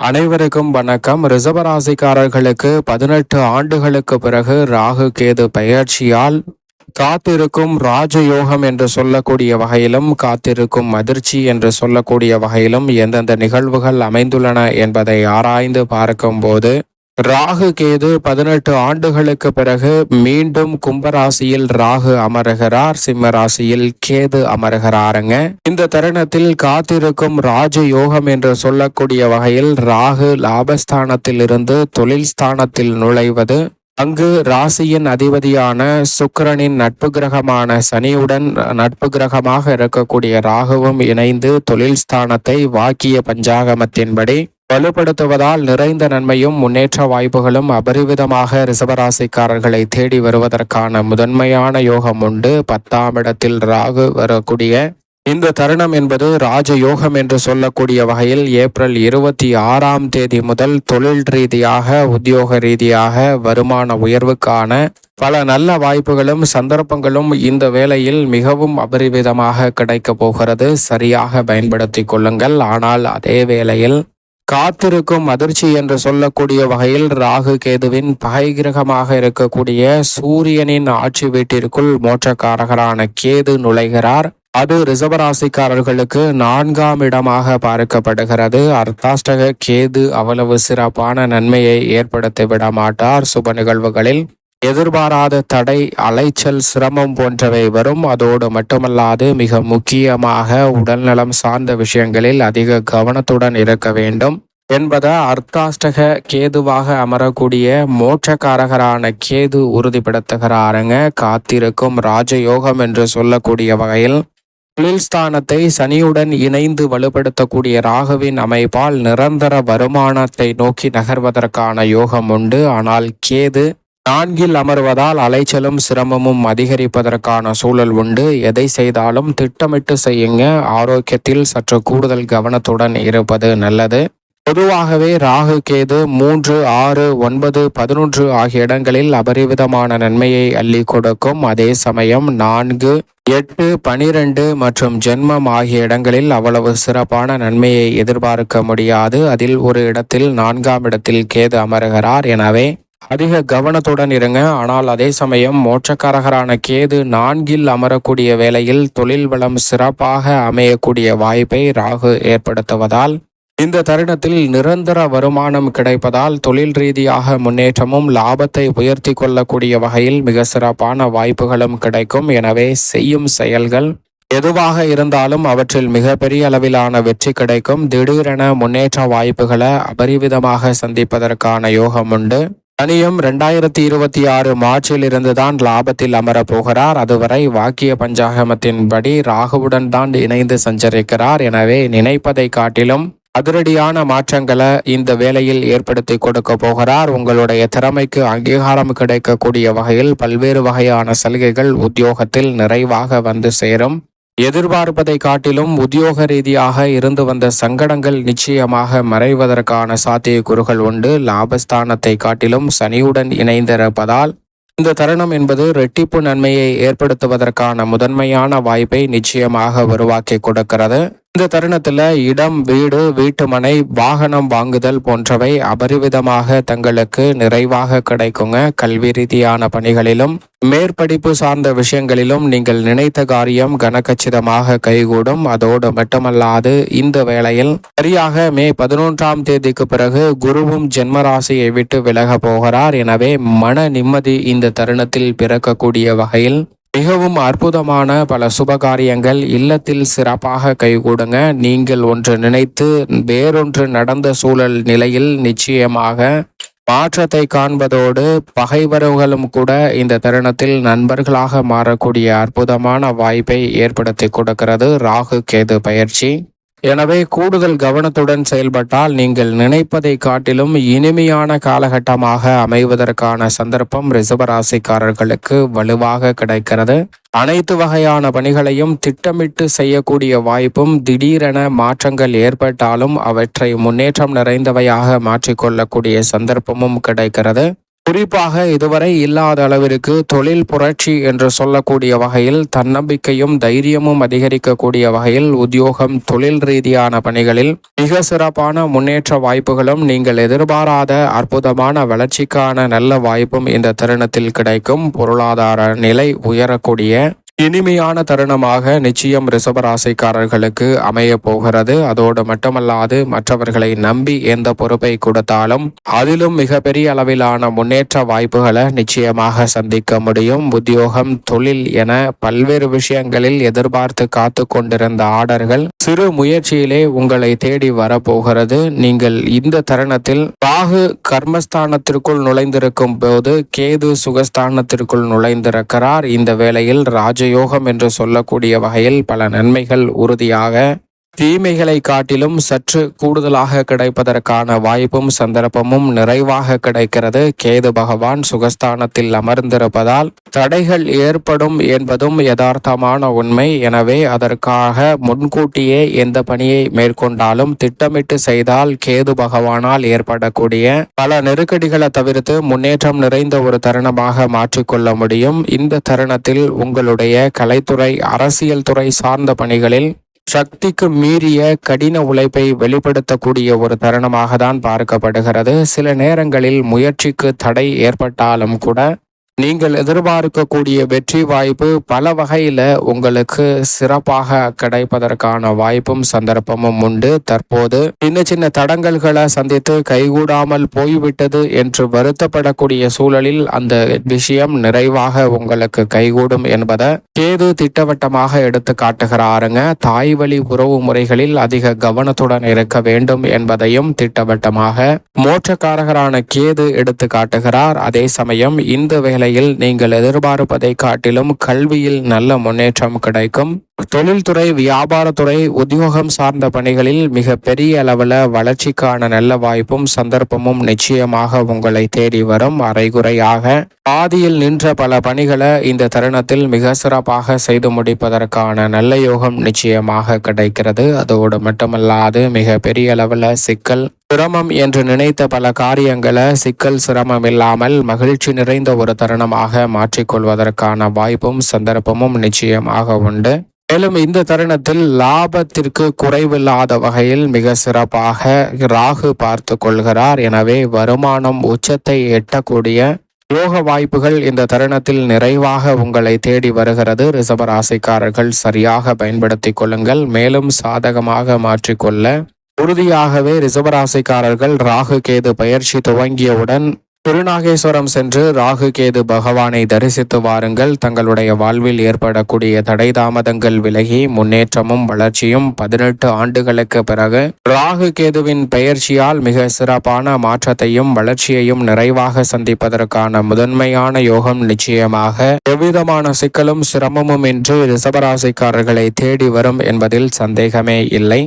அனைவருக்கும் வணக்கம். ரிசவராசிக்காரர்களுக்கு பதினெட்டு ஆண்டுகளுக்கு பிறகு ராகு கேது பெயர்ச்சியால் காத்திருக்கும் ராஜயோகம் என்று சொல்லக்கூடிய வகையிலும் காத்திருக்கும் அதிர்ச்சி என்று சொல்லக்கூடிய வகையிலும் எந்தெந்த நிகழ்வுகள் அமைந்துள்ளன என்பதை ஆராய்ந்து பார்க்கும்போது ராகு கேது பதினெட்டு ஆண்டுகளுக்கு பிறகு மீண்டும் கும்பராசியில் ராகு அமருகிறார். சிம்ம ராசியில் கேது அமருகிறாருங்க. இந்த தருணத்தில் காத்திருக்கும் ராஜ யோகம் என்று சொல்லக்கூடிய வகையில் ராகு லாபஸ்தானத்தில் இருந்து தொழில் ஸ்தானத்தில் நுழைவது அங்கு ராசியின் அதிபதியான சுக்கரனின் நட்பு கிரகமான சனியுடன் நட்பு கிரகமாக இருக்கக்கூடிய ராகுவும் இணைந்து தொழில் ஸ்தானத்தை வாக்கிய பஞ்சாகமத்தின்படி வலுப்படுத்துவதால் நிறைந்த நன்மையும் முன்னேற்ற வாய்ப்புகளும் அபரிவிதமாக ரிசவராசிக்காரர்களை தேடி வருவதற்கான முதன்மையான யோகம் உண்டு. பத்தாம் இடத்தில் ராகு வரக்கூடிய இந்த தருணம் என்பது ராஜ யோகம் என்று சொல்லக்கூடிய வகையில் ஏப்ரல் இருபத்தி ஆறாம் தேதி முதல் தொழில் ரீதியாக உத்தியோக ரீதியாக வருமான உயர்வுக்கான பல நல்ல வாய்ப்புகளும் சந்தர்ப்பங்களும் இந்த வேளையில் மிகவும் அபரிவிதமாக கிடைக்க போகிறது. சரியாக பயன்படுத்தி கொள்ளுங்கள். ஆனால் அதே வேளையில் காத்திருக்கும் அதிர்ச்சி என்று சொல்லக்கூடிய வகையில் ராகு கேதுவின் பகை கிரகமாக இருக்கக்கூடிய சூரியனின் ஆட்சி வீட்டிற்குள் மோட்சக்காரகரான கேது நுழைகிறார். அது ரிசவராசிக்காரர்களுக்கு நான்காம் இடமாக பார்க்கப்படுகிறது. அர்த்தாஷ்டக கேது அவ்வளவு சிறப்பான நன்மையை ஏற்படுத்தி விட மாட்டார் சுப நிகழ்வுகளில் எதிர்பாராத தடை அலைச்சல் சிரமம் போன்றவை வரும். அதோடு மட்டுமல்லாது மிக முக்கியமாக உடல்நலம் சார்ந்த விஷயங்களில் அதிக கவனத்துடன் இருக்க வேண்டும் என்பதை அர்த்தாஷ்டக கேதுவாக அமரக்கூடிய மோட்சக்காரகரான கேது உறுதிப்படுத்துகிறாருங்க. காத்திருக்கும் ராஜயோகம் என்று சொல்லக்கூடிய வகையில் தொழில் ஸ்தானத்தை சனியுடன் இணைந்து வலுப்படுத்தக்கூடிய ராகுவின் அமைப்பால் நிரந்தர வருமானத்தை நோக்கி நகர்வதற்கான யோகம் உண்டு. ஆனால் கேது நான்கில் அமர்வதால் அலைச்சலும் சிரமமும் அதிகரிப்பதற்கான சூழல் உண்டு. எதை செய்தாலும் திட்டமிட்டு செய்யுங்க. ஆரோக்கியத்தில் சற்று கூடுதல் கவனத்துடன் இருப்பது நல்லது. பொதுவாகவே ராகு கேது மூன்று ஆறு ஒன்பது பதினொன்று ஆகிய இடங்களில் அபரிவிதமான நன்மையை அள்ளி கொடுக்கும். அதே சமயம் நான்கு எட்டு பனிரெண்டு மற்றும் ஜென்மம் ஆகிய இடங்களில் அவ்வளவு சிறப்பான நன்மையை எதிர்பார்க்க முடியாது. அதில் ஒரு இடத்தில் நான்காம் இடத்தில் கேது அமருகிறார். எனவே அதிக கவனத்துடன் இருங்க. ஆனால் அதே சமயம் மோட்சக்காரகரான கேது நான்கில் அமரக்கூடிய வேளையில் தொழில் வளம் சிறப்பாக அமையக்கூடிய வாய்ப்பை ராகு ஏற்படுத்துவதால் இந்த தருணத்தில் நிரந்தர வருமானம் கிடைப்பதால் தொழில் ரீதியாக முன்னேற்றமும் லாபத்தை உயர்த்தி கொள்ளக்கூடிய வகையில் மிக சிறப்பான வாய்ப்புகளும் கிடைக்கும். எனவே செய்யும் செயல்கள் எதுவாக இருந்தாலும் அவற்றில் மிகப்பெரிய அளவிலான வெற்றி கிடைக்கும். திடீரென முன்னேற்ற வாய்ப்புகளை அபரிவிதமாக சந்திப்பதற்கான யோகம் உண்டு. தனியும் ரெண்டாயிரத்தி இருபத்தி ஆறு மார்ச்சில் இருந்துதான் லாபத்தில் அமரப் போகிறார் அதுவரை வாக்கிய பஞ்சாகமத்தின்படி ராகுவுடன் தான் இணைந்து சஞ்சரிக்கிறார். எனவே நினைப்பதை காட்டிலும் அதிரடியான மாற்றங்களை இந்த வேலையில் ஏற்படுத்தி கொடுக்க போகிறார். உங்களுடைய திறமைக்கு அங்கீகாரம் கிடைக்கக்கூடிய வகையில் பல்வேறு வகையான சலுகைகள் உத்தியோகத்தில் நிறைவாக வந்து சேரும். எதிர்பார்ப்பதை காட்டிலும் உத்தியோக ரீதியாக இருந்து வந்த சங்கடங்கள் நிச்சயமாக மறைவதற்கான சாத்தியக்கூறுகள் உண்டு. லாபஸ்தானத்தை காட்டிலும் சனியுடன் இணைந்திருப்பதால் இந்த தருணம் என்பது ரெட்டிப்பு நன்மையை ஏற்படுத்துவதற்கான முதன்மையான வாய்ப்பை நிச்சயமாக உருவாக்கி கொடுக்கிறது. இந்த தருணத்துல இடம் வீடு வீட்டுமனை வாகனம் வாங்குதல் போன்றவை அபரிவிதமாக தங்களுக்கு நிறைவாக கிடைக்குங்க. கல்வி ரீதியான பணிகளிலும் மேற்படிப்பு சார்ந்த விஷயங்களிலும் நீங்கள் நினைத்த காரியம் கனக்கச்சிதமாக கைகூடும். அதோடு மட்டுமல்லாது இந்த வேளையில் சரியாக மே பதினொன்றாம் தேதிக்கு பிறகு குருவும் ஜென்மராசியை விட்டு விலக போகிறார். எனவே மன நிம்மதி இந்த தருணத்தில் பிறக்கக்கூடிய வகையில் மிகவும் அற்புதமான பல சுபகாரியங்கள் இல்லத்தில் சிறப்பாக கைகூடுங்க. நீங்கள் ஒன்று நினைத்து வேறொன்று நடந்த சூழல் நிலையில் நிச்சயமாக மாற்றத்தை காண்பதோடு பகைவர்களும் கூட இந்த தருணத்தில் நண்பர்களாக மாறக்கூடிய அற்புதமான வாய்ப்பை ஏற்படுத்தி கொடுக்கிறது. ராகு கேது பயிற்சி. எனவே கூடுதல் கவனத்துடன் செயல்பட்டால் நீங்கள் நினைப்பதை காட்டிலும் இனிமையான காலகட்டமாக அமைவதற்கான சந்தர்ப்பம் ரிசவராசிக்காரர்களுக்கு வலுவாக கிடைக்கிறது. அனைத்து வகையான பணிகளையும் திட்டமிட்டு செய்யக்கூடிய வாய்ப்பும் திடீரென மாற்றங்கள் ஏற்பட்டாலும் அவற்றை முன்னேற்றம் நிறைந்தவையாக மாற்றிக்கொள்ளக்கூடிய சந்தர்ப்பமும் கிடைக்கிறது. குறிப்பாக இதுவரை இல்லாத அளவிற்கு தொழில் புரட்சி என்று சொல்லக்கூடிய வகையில் தன்னம்பிக்கையும் தைரியமும் அதிகரிக்கக்கூடிய வகையில் உத்தியோகம் தொழில் ரீதியான பணிகளில் மிக சிறப்பான முன்னேற்ற வாய்ப்புகளும் நீங்கள் எதிர்பாராத அற்புதமான வளர்ச்சிக்கான நல்ல வாய்ப்பும் இந்த தருணத்தில் கிடைக்கும். பொருளாதார நிலை உயரக்கூடிய இனிமையான தருணமாக நிச்சயம் ரிசபராசிக்காரர்களுக்கு அமைய போகிறது. அதோடு மட்டுமல்லாது மற்றவர்களை நம்பி எந்த பொறுப்பை கொடுத்தாலும் அதிலும் மிகப்பெரிய அளவிலான முன்னேற்ற வாய்ப்புகளை நிச்சயமாக சந்திக்க முடியும். உத்தியோகம் தொழில் என பல்வேறு விஷயங்களில் எதிர்பார்த்து காத்து கொண்டிருந்த ஆர்டர்கள் சிறு முயற்சியிலே உங்களை தேடி வரப்போகிறது. நீங்கள் இந்த தருணத்தில் ராகு கர்மஸ்தானத்திற்குள் நுழைந்திருக்கும் போது கேது சுகஸ்தானத்திற்குள் நுழைந்திருக்கிறார். இந்த வேளையில் யோகம் என்று சொல்லக்கூடிய வகையில் பல நன்மைகள் உறுதியாக தீமைகளை காட்டிலும் சற்று கூடுதலாக கிடைப்பதற்கான வாய்ப்பும் சந்தர்ப்பமும் நிறைவாக கிடைக்கிறது. கேது பகவான் சுகஸ்தானத்தில் அமர்ந்திருப்பதால் தடைகள் ஏற்படும் என்பதும் யதார்த்தமான உண்மை. எனவே அதற்காக முன்கூட்டியே எந்த பணியை மேற்கொண்டாலும் திட்டமிட்டு செய்தால் கேது பகவானால் ஏற்படக்கூடிய பல நெருக்கடிகளை தவிர்த்து முன்னேற்றம் நிறைந்த ஒரு தருணமாக மாற்றிக்கொள்ள முடியும். இந்த தருணத்தில் உங்களுடைய கலைத்துறை அரசியல் துறை சார்ந்த பணிகளில் சக்திக்கு மீறிய கடின உழைப்பை வெளிப்படுத்தக்கூடிய ஒரு தருணமாக தான் பார்க்கப்படுகிறது. சில நேரங்களில் முயற்சிக்கு தடை ஏற்பட்டாலும் கூட நீங்கள் எதிர்பார்க்கக்கூடிய வெற்றி வாய்ப்பு பல வகையில உங்களுக்கு சிறப்பாக கிடைப்பதற்கான வாய்ப்பும் சந்தர்ப்பமும் உண்டு. தற்போது சின்ன சின்ன தடங்கல்களை சந்தித்து கைகூடாமல் போய்விட்டது என்று வருத்தப்படக்கூடிய சூழலில் அந்த விஷயம் நிறைவாக உங்களுக்கு கைகூடும் என்பதை கேது திட்டவட்டமாக எடுத்து காட்டுகிறாருங்க. தாய் வழி உறவு முறைகளில் அதிக கவனத்துடன் இருக்க வேண்டும் என்பதையும் திட்டவட்டமாக மோட்சக்காரகரான கேது எடுத்து காட்டுகிறார். அதே சமயம் இந்த வேலை வேளையில் நீங்கள் எதிர்பார்ப்பதை காட்டிலும் கல்வியில் நல்ல முன்னேற்றம் கிடைக்கும். தொழில்துறை வியாபாரத்துறை உத்தியோகம் சார்ந்த பணிகளில் மிக பெரிய அளவில் வளர்ச்சிக்கான நல்ல வாய்ப்பும் சந்தர்ப்பமும் நிச்சயமாக உங்களை தேடி வரும் அரைகுறையாக. பாதியில் நின்ற பல பணிகளை இந்த தருணத்தில் மிக சிறப்பாக செய்து முடிப்பதற்கான நல்ல யோகம் நிச்சயமாக கிடைக்கிறது. அதோடு மட்டுமல்லாது மிக பெரிய அளவில் சிக்கல் சிரமம் என்று நினைத்த பல காரியங்களை சிக்கல் சிரமம் இல்லாமல் மகிழ்ச்சி நிறைந்த ஒரு தருணமாக மாற்றிக்கொள்வதற்கான வாய்ப்பும் சந்தர்ப்பமும் நிச்சயமாக உண்டு. மேலும் இந்த தருணத்தில் லாபத்திற்கு குறைவில்லாத வகையில் மிக சிறப்பாக ராகு பார்த்து கொள்கிறார். எனவே வருமானம் உச்சத்தை எட்டக்கூடிய யோக வாய்ப்புகள் இந்த தருணத்தில் நிறைவாக உங்களை தேடி வருகிறது. ரிசபராசிக்காரர்கள் சரியாக பயன்படுத்திக் கொள்ளுங்கள். மேலும் சாதகமாக மாற்றிக்கொள்ள உறுதியாகவே ரிசவராசிக்காரர்கள் ராகு கேது பயிற்சி துவங்கியவுடன் திருநாகேஸ்வரம் சென்று ராகு கேது பகவானை தரிசித்து வாருங்கள். தங்களுடைய வாழ்வில் ஏற்படக்கூடிய தடை தாமதங்கள் விலகி முன்னேற்றமும் வளர்ச்சியும் பதினெட்டு ஆண்டுகளுக்கு பிறகு ராகு கேதுவின் பெயர்ச்சியால் மிக சிறப்பான மாற்றத்தையும் வளர்ச்சியையும் நிறைவாக சந்திப்பதற்கான முதன்மையான யோகம் நிச்சயமாக எவ்விதமான சிக்கலும் சிரமமும் இன்று ரிசபராசிக்காரர்களை தேடி வரும் என்பதில் சந்தேகமே இல்லை.